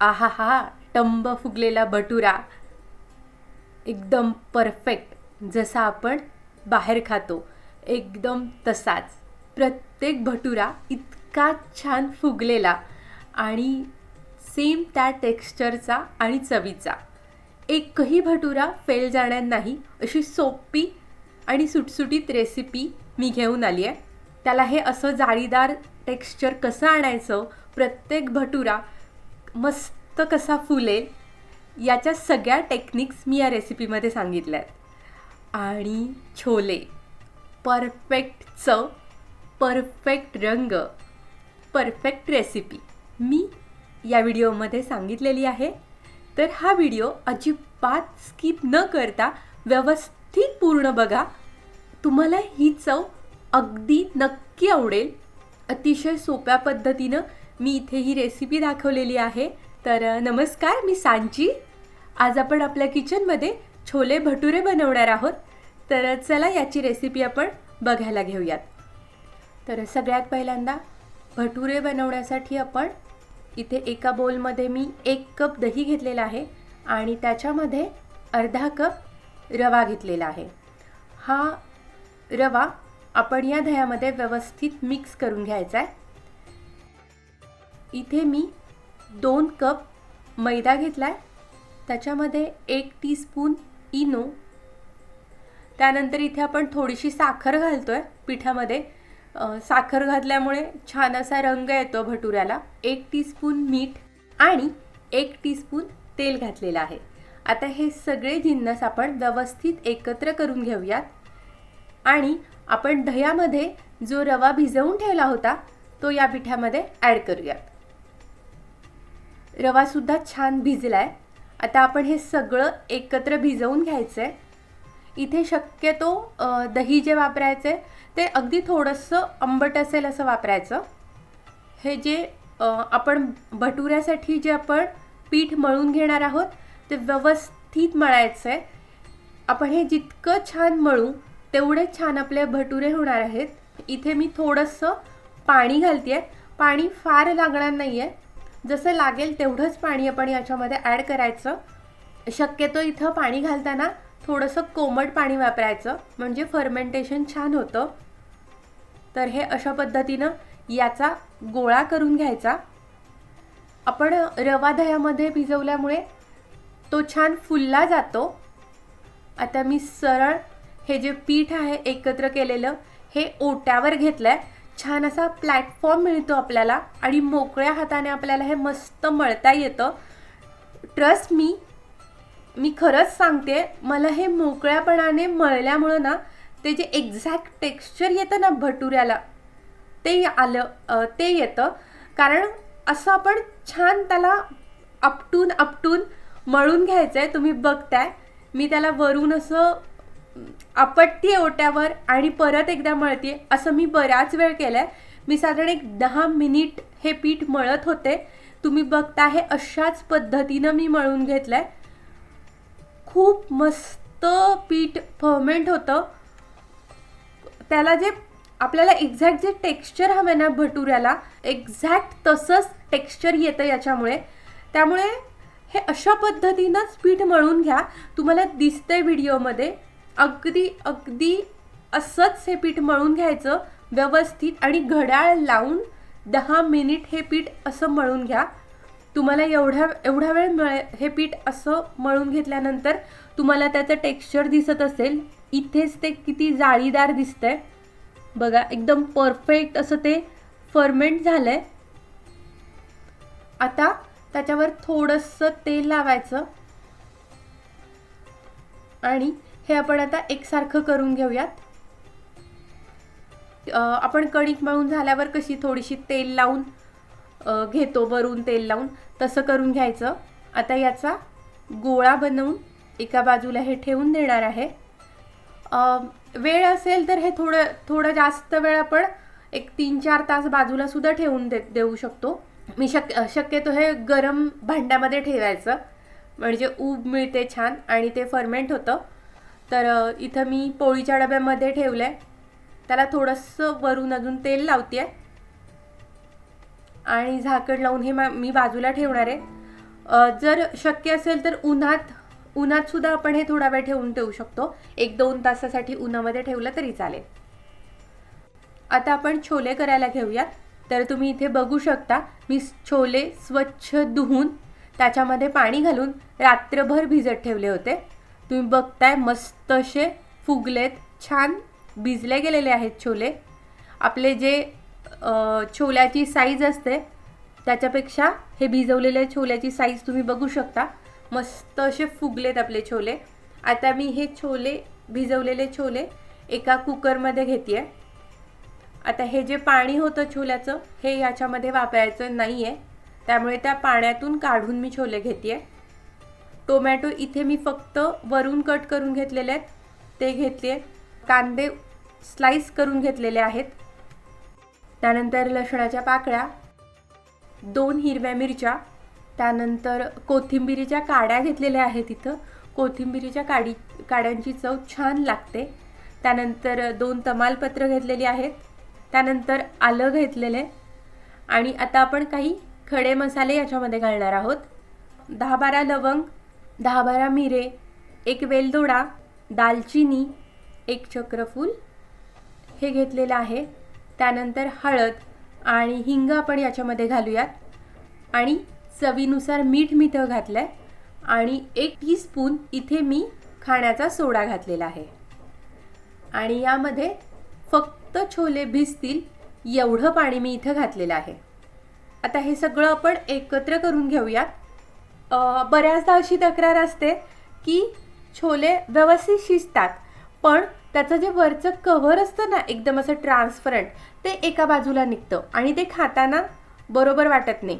आहा हा टंब फुगलेला भटुरा एकदम परफेक्ट जसा आपण बाहेर खातो. एकदम तसाच. प्रत्येक भटुरा इतका छान फुगलेला आणि सेम त्या टेक्स्चरचा आणि चवीचा. एकही भटुरा फेल जाणार नाही अशी सोपी आणि सुटसुटीत रेसिपी मी घेऊन आली आहे. त्याला हे असं जाळीदार टेक्स्चर कसं आणायचं? प्रत्येक भटुरा मस्त कसा फुलेल याच्या सगळ्या टेक्निक्स मी या रेसिपीमध्ये सांगितल्या आहेत. आणि छोले परफेक्ट चव परफेक्ट रंग परफेक्ट रेसिपी मी या व्हिडिओमध्ये सांगितलेली आहे. तर हा व्हिडिओ अजिबात स्किप न करता व्यवस्थित पूर्ण बघा. तुम्हाला ही चव अगदी नक्की आवडेल. अतिशय सोप्या पद्धतीनं मी इथे ही रेसिपी दाखवलेली आहे. तर नमस्कार मी सांची. आज आपण आपल्या किचनमध्ये छोले भटुरे बनवणार आहोत. तर चला याची रेसिपी आपण बघायला घेऊयात. तर सगळ्यात पहिल्यांदा भटुरे बनवण्यासाठी आपण इथे एका बोलमध्ये मी एक कप दही घेतलेला आहे आणि त्याच्यामध्ये अर्धा कप रवा घेतलेला आहे. हा रवा आपण या दह्यामध्ये व्यवस्थित मिक्स करून घ्यायचा आहे. इथे मी दोन कप मैदा घेतला आहे त्याच्यामध्ये एक टीस्पून इनो. त्यानंतर इथे आपण थोडीशी साखर घालतो आहे पिठामध्ये साखर घातल्यामुळे छान असा रंग येतो भटुऱ्याला. एक टीस्पून मीठ आणि एक टीस्पून तेल घातलेलं आहे. आता हे सगळे जिन्नस आपण व्यवस्थित एकत्र करून घेऊयात. आणि आपण दह्यामध्ये जो रवा भिजवून ठेवला होता तो या पिठामध्ये ॲड करूयात. रवासुद्धा छान भिजला आहे आता आपण हे सगळं एकत्र भिजवून घ्यायचं आहे इथे शक्यतो दही जे वापरायचं आहे ते अगदी थोडंसं आंबट असेल असं वापरायचं. हे जे आपण भटुऱ्यासाठी जे आपण पीठ मळून घेणार आहोत ते व्यवस्थित मळायचं आहे आपण हे जितकं छान मळू तेवढे छान आपले भटुरे होणार आहेत. इथे मी थोडंसं पाणी घालते आहे पाणी फार लागणार नाही आहे जसं लागेल तेवढंच पाणी आपण याच्यामध्ये ॲड करायचं. शक्यतो इथं पाणी घालताना थोडंसं कोमट पाणी वापरायचं म्हणजे फर्मेंटेशन छान होतं. तर हे अशा पद्धतीनं याचा गोळा करून घ्यायचा. आपण रवा दह्यामध्ये भिजवल्यामुळे तो छान फुलला जातो. आता मी सरळ हे जे पीठ आहे एकत्र केलेलं हे ओट्यावर घेतलं आहे छान असा प्लॅटफॉर्म मिळतो आपल्याला आणि मोकळ्या हाताने आपल्याला हे मस्त मळता येतं. ट्रस्ट मी मी खरंच सांगते मला हे मोकळ्यापणाने मळल्यामुळं ना ते जे एक्झॅक्ट टेक्स्चर येतं ना भटुऱ्याला ते आलं ते येतं. कारण असं आपण छान त्याला आपटून आपटून मळून घ्यायचं आहे तुम्ही बघताय. मी त्याला वरून असं आपटते ओट्यावर आणि परत एकदा मळते असं मी बऱ्याच वेळ केलं आहे मी साधारण एक दहा मिनिट हे पीठ मळत होते. तुम्ही बघता हे अशाच पद्धतीनं मी मळून घेतलं आहे खूप मस्त पीठ फर्मेंट होतं. त्याला जे आपल्याला एक्झॅक्ट जे टेक्स्चर हवं आहे ना भटुऱ्याला एक्झॅक्ट तसंच टेक्स्चर येतं याच्यामुळे. त्यामुळे हे अशा पद्धतीनंच पीठ मळून घ्या. तुम्हाला दिसतंय व्हिडिओमध्ये अगदी अगदी असंच हे पीठ मळून घ्यायचं व्यवस्थित आणि घड्याळ लावून दहा मिनिट हे पीठ असं मळून घ्या. तुम्हाला एवढ्या एवढा वेळ मळ हे पीठ असं मळून घेतल्यानंतर तुम्हाला त्याचं टेक्स्चर दिसत असेल. इथेच ते किती जाळीदार दिसतंय. बघा एकदम परफेक्ट असं ते फर्मेंट झालं आहे आता त्याच्यावर थोडंसं तेल लावायचं. आणि हे आपण आता एकसारखं करून घेऊयात. आपण कणिक मळून झाल्यावर कशी थोडीशी तेल लावून घेतो वरून तेल लावून तसं करून घ्यायचं. आता याचा गोळा बनवून एका बाजूला हे ठेवून देणार आहे. वेळ असेल तर हे थोडं थोडं जास्त वेळ आपण एक तीन चार तास बाजूला सुद्धा ठेवून दे देऊ शकतो. मी शक शक्यतो हे गरम भांड्यामध्ये ठेवायचं. म्हणजे ऊब मिळते छान आणि ते फर्मेंट होतं. तर इथं मी पोळीच्या डब्यामध्ये ठेवलं आहे त्याला थोडंसं वरून अजून तेल लावते आहे आणि झाकण लावून हे मा मी बाजूला ठेवणार आहे. जर शक्य असेल तर उन्हात उन्हातसुद्धा आपण हे थोडा वेळ ठेवून ठेवू शकतो. एक दोन तासासाठी उन्हामध्ये ठेवलं तरी चालेल. आता आपण छोले करायला घेऊयात. तर तुम्ही इथे बघू शकता मी छोले स्वच्छ धुवून त्याच्यामध्ये पाणी घालून रात्रभर भिजत ठेवले होते. तुम्ही बघताय मस्त असे फुगलेत छान भिजले गेलेले आहेत छोले. आपले जे छोल्याची साईज असते त्याच्यापेक्षा हे भिजवलेल्या छोल्याची साईज तुम्ही बघू शकता. मस्त असे फुगलेत आपले छोले. आता मी हे छोले भिजवलेले छोले एका कुकरमध्ये घेते आहे आता हे जे पाणी होतं छोल्याचं हे याच्यामध्ये वापरायचं नाही आहे त्यामुळे त्या पाण्यातून काढून मी छोले घेते आहे टोमॅटो इथे मी फक्त वरून कट करून घेतलेले आहेत. ते घेतले कांदे स्लाईस करून घेतलेले आहेत. त्यानंतर लसणाच्या पाकळ्या दोन हिरव्या मिरच्या त्यानंतर कोथिंबिरीच्या काड्या घेतलेल्या आहेत इथं. कोथिंबिरीच्या काडी काड्यांची चव छान लागते. त्यानंतर दोन तमालपत्र घेतलेली आहेत. त्यानंतर आलं घेतलेले. आणि आता आपण काही खडे मसाले याच्यामध्ये घालणार आहोत. दहा बारा लवंग दहा बारा मिरे एक वेलदोडा दालचिनी एक चक्रफूल. हे घेतलेलं आहे. त्यानंतर हळद आणि हिंग आपण याच्यामध्ये घालूयात. आणि चवीनुसार मीठ मी घातलं आहे आणि एक टीस्पून इथे मी खाण्याचा सोडा घातलेला आहे. आणि यामध्ये फक्त छोले भिजतील एवढं पाणी मी इथं घातलेलं आहे. आता हे सगळं आपण एकत्र करून घेऊयात. बऱ्याचदा अशी तक्रार असते की छोले व्यवस्थित शिजतात पण त्याचं जे वरचं कव्हर असतं ना एकदम असं ट्रान्सपरंट ते एका बाजूला निघतं आणि ते खाताना बरोबर वाटत नाही.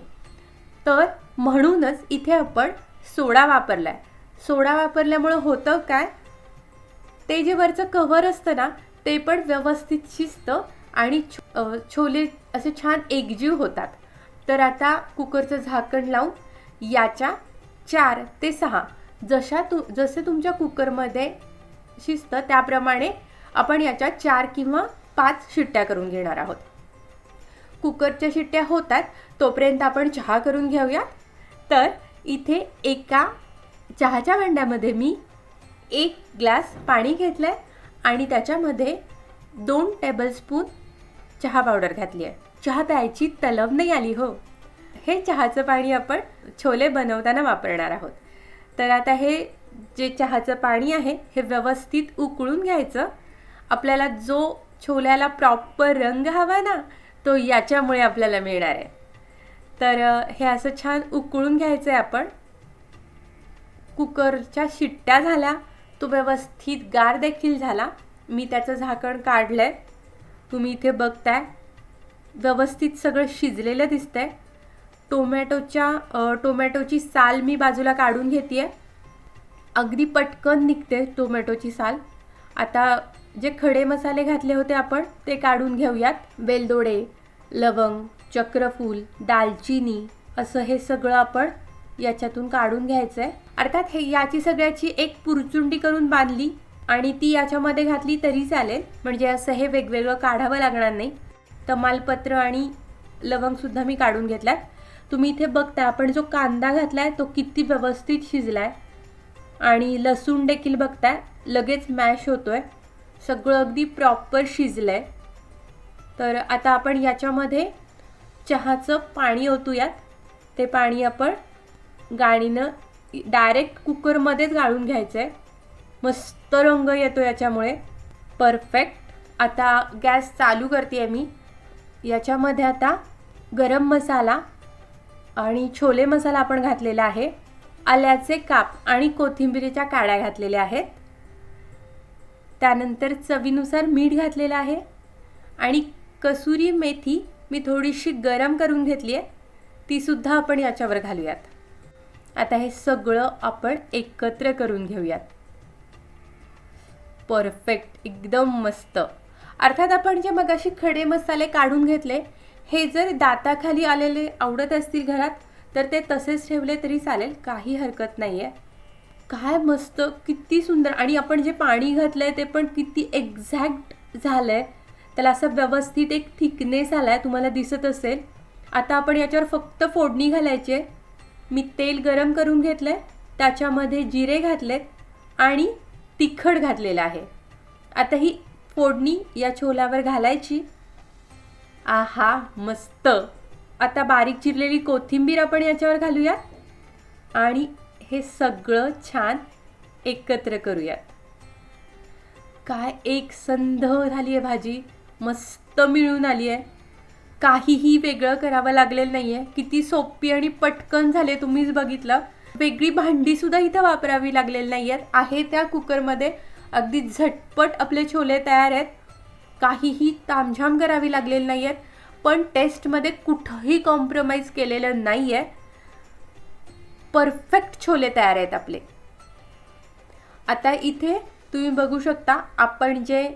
तर म्हणूनच इथे आपण सोडा वापरला आहे सोडा वापरल्यामुळं होतं काय? ते जे वरचं कव्हर असतं ना ते पण व्यवस्थित शिजतं आणि छो छोले असे छान एकजीव होतात. तर आता कुकरचं झाकण लावून याच्या चार ते सहा. जशा तु जसे तुमच्या कुकरमध्ये शिजतं त्याप्रमाणे आपण याच्या चार किंवा पाच शिट्ट्या करून घेणार आहोत. कुकरच्या शिट्ट्या होतात तोपर्यंत आपण चहा करून घेऊया. तर इथे एका चहाच्या भांड्यामध्ये मी एक ग्लास पाणी घेतलं आहे आणि त्याच्यामध्ये दोन टेबलस्पून चहा पावडर घातली आहे चहा प्यायची तलब नाही आली हो. हे चहाचं पाणी आपण छोले बनवताना वापरणार आहोत. तर आता हे जे चहाचं पाणी आहे हे व्यवस्थित उकळून घ्यायचं. आपल्याला जो छोल्याला प्रॉपर रंग हवा ना तो याच्यामुळे आपल्याला मिळणार आहे. तर हे असं छान उकळून घ्यायचं आहे आपण. कुकरच्या शिट्ट्या झाल्या. तो व्यवस्थित गार देखील झाला. मी त्याचं झाकण काढलं आहे तुम्ही इथे बघताय. व्यवस्थित सगळं शिजलेलं दिसतंय. टोमॅटोच्या टोमॅटोची साल मी बाजूला काढून घेते अगदी पटकन निघते टोमॅटोची साल. आता जे खडे मसाले घातले होते आपण ते काढून घेऊयात. वेलदोडे लवंग चक्रफूल दालचिनी असं हे सगळं आपण याच्यातून काढून घ्यायचं आहे अर्थात हे याची सगळ्याची एक पुरचुंडी करून बांधली आणि ती याच्यामध्ये घातली तरी चालेल. म्हणजे असं हे वेगवेगळं काढावं लागणार नाही. तमालपत्र आणि लवंगसुद्धा मी काढून घेतल्यात. तुम्ही इथे बघता आपण जो कांदा घातलाय तो किती व्यवस्थित शिजलाय. आणि लसूण देखील बघताय लगेच मॅश होतोय. सगळं अगदी प्रॉपर शिजलंय. तर आता आपण याच्यामध्ये चहाचं पाणी ओतूयात. ते पाणी आपण गाणीनं डायरेक्ट कुकरमध्येच गाळून घ्यायचं आहे मस्त रंग येतो याच्यामुळे. परफेक्ट. आता गॅस चालू करते आहे मी. याच्यामध्ये आता गरम मसाला आणि छोले मसाला आपण घातलेला आहे. आल्याचे काप आणि कोथिंबिरीच्या काड्या घातलेल्या आहेत. त्यानंतर चवीनुसार मीठ घातलेलं आहे. आणि कसुरी मेथी मी थोडीशी गरम करून घेतली आहे. तीसुद्धा आपण याच्यावर घालूयात. आता हे सगळं आपण एकत्र करून घेऊयात. परफेक्ट एकदम मस्त. अर्थात आपण जे मगाशी खडे मसाले काढून घेतले हे जर दाताखाली आलेले आवडत असतील घरात तर ते तसेच ठेवले तरी चालेल काही हरकत नाही आहे काय मस्त किती सुंदर. आणि आपण जे पाणी घातलं आहे ते पण किती एक्झॅक्ट झालं आहे त्याला असं व्यवस्थित एक थिकनेस आहे तुम्हाला दिसत असेल. आता आपण याच्यावर फक्त फोडणी घालायची आहे. मी तेल गरम करून घेतलं आहे त्याच्यामध्ये जिरे घातलेत आणि तिखट घातलेलं आहे. आता ही फोडणी या छोल्यावर घालायची. आहा मस्त. आता बारीक चिरलेली कोथिंबीर आपण याच्यावर घालूयात. आणि हे सगळं छान एकत्र करूयात. काय एक संध झाली आहे भाजी. मस्त मिळून आली आहे काहीही वेगळं करावं लागलेलं नाही आहे किती सोपी आणि पटकन झाले तुम्हीच बघितलं. वेगळी भांडीसुद्धा इथं वापरावी लागलेली नाही आहेत आहे त्या कुकरमध्ये अगदी झटपट आपले छोले तयार आहेत. काहीही तामझाम करावी लागलेली नाही आहेत पण टेस्टमध्ये कुठंही कॉम्प्रोमाइज केलेलं नाही आहे परफेक्ट छोले तयार आहेत आपले. आता इथे तुम्ही बघू शकता आपण जे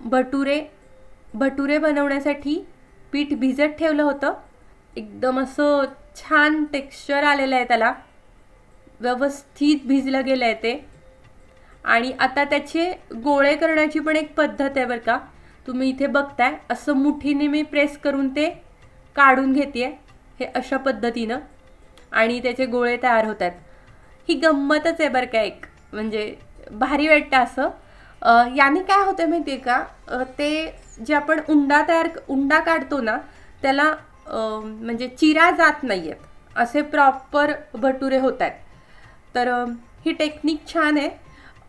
भटुरे भटुरे बनवण्यासाठी पीठ भिजत ठेवलं होतं. एकदम असं छान टेक्स्चर आलेलं आहे त्याला. व्यवस्थित भिजलं गेलं आहे ते. आणि आता त्याचे गोळे करण्याची पण एक पद्धत आहे बरं का. तुम्ही इथे बघताय असं मुठीने मी प्रेस करून ते काढून घेते हे अशा पद्धतीनं. आणि त्याचे गोळे तयार होतात. ही गंमतच आहे बरं का एक. म्हणजे भारी वाटतं असं. याने काय होतं माहिती आहे का ते जे आपण उंडा तयार उंडा काढतो ना त्याला म्हणजे चिरा जात नाही आहेत असे प्रॉपर भटुरे होत आहेत तर ही टेक्निक छान आहे.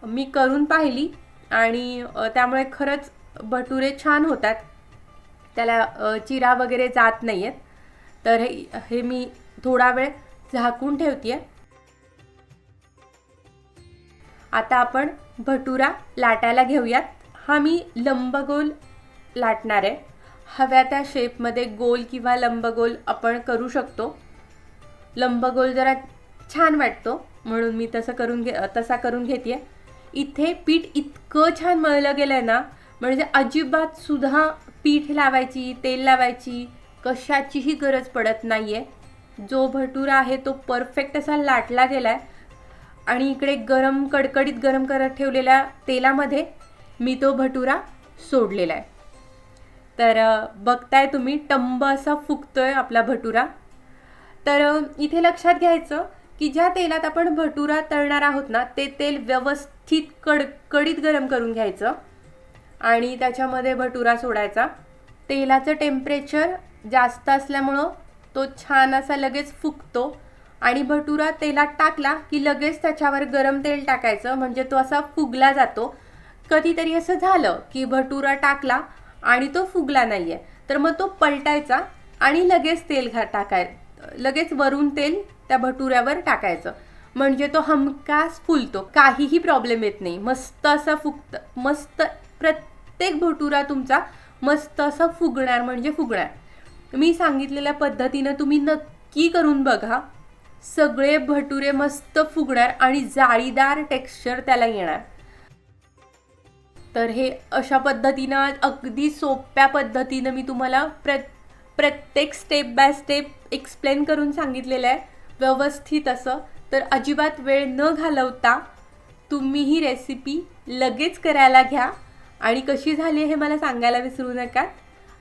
मी करून पाहिली. आणि त्यामुळे खरंच भटुरे छान होतात. त्याला चिरा वगैरे जात नाही आहेत तर हे हे मी थोडा वेळ झाकून ठेवते आता आपण भटुरा लाटायला घेऊयात. हा मी लंबगोल लाटणार आहे. हव्या त्या शेपमध्ये गोल किंवा लंबगोल आपण करू शकतो. लंबगोल जरा छान वाटतो म्हणून मी तसं करून घे तसा करून घेते इथे पीठ इतकं छान मळलं गेलं आहे ना म्हणजे अजिबात सुद्धा पीठ लावायची तेल लावायची कशाचीही गरज पडत नाही आहे जो भटुरा आहे तो परफेक्ट असा लाटला गेला आहे आणि इकडे गरम कडकडीत गरम करत ठेवलेल्या तेलामध्ये मी तो भटुरा सोडलेला आहे. तर बघताय तुम्ही टंब असा फुगतोय आपला भटुरा. तर इथे लक्षात घ्यायचं की ज्या तेलात आपण भटुरा तळणार आहोत ना ते तेल व्यवस्थित कडकडीत गरम करून घ्यायचं. आणि त्याच्यामध्ये भटुरा सोडायचा. तेलाचं टेम्परेचर जास्त असल्यामुळं तो छान असा लगेच फुगतो. आणि भटुरा तेलात टाकला की लगेच त्याच्यावर गरम तेल टाकायचं. म्हणजे तो असा फुगला जातो. कधीतरी असं झालं की भटुरा टाकला आणि तो फुगला नाही आहे तर मग तो पलटायचा आणि लगेच तेल घा टाकाय लगेच वरून तेल त्या भटुऱ्यावर टाकायचं. म्हणजे तो हमखास फुलतो. काहीही प्रॉब्लेम येत नाही. मस्त असा फुगत मस्त प्रत्येक भटुरा तुमचा मस्त असा फुगणार म्हणजे फुगणार. मी सांगितलेल्या पद्धतीनं तुम्ही नक्की करून बघा. सगळे भटुरे मस्त फुगणार आणि जाळीदार टेक्स्चर त्याला येणार. तर हे अशा पद्धतीनं अगदी सोप्या पद्धतीनं मी तुम्हाला प्र प्रत्येक स्टेप बाय स्टेप एक्सप्लेन करून सांगितलेलं आहे. व्यवस्थित असं. तर अजिबात वेळ न घालवता तुम्ही ही रेसिपी लगेच करायला घ्या. आणि कशी झाली हे मला सांगायला विसरू नका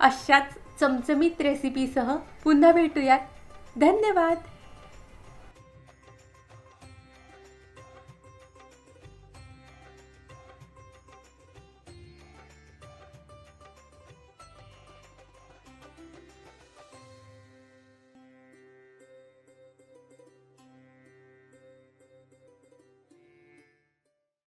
अशाच चमचमीत रेसिपीसह पुन्हा भेटूयात. धन्यवाद.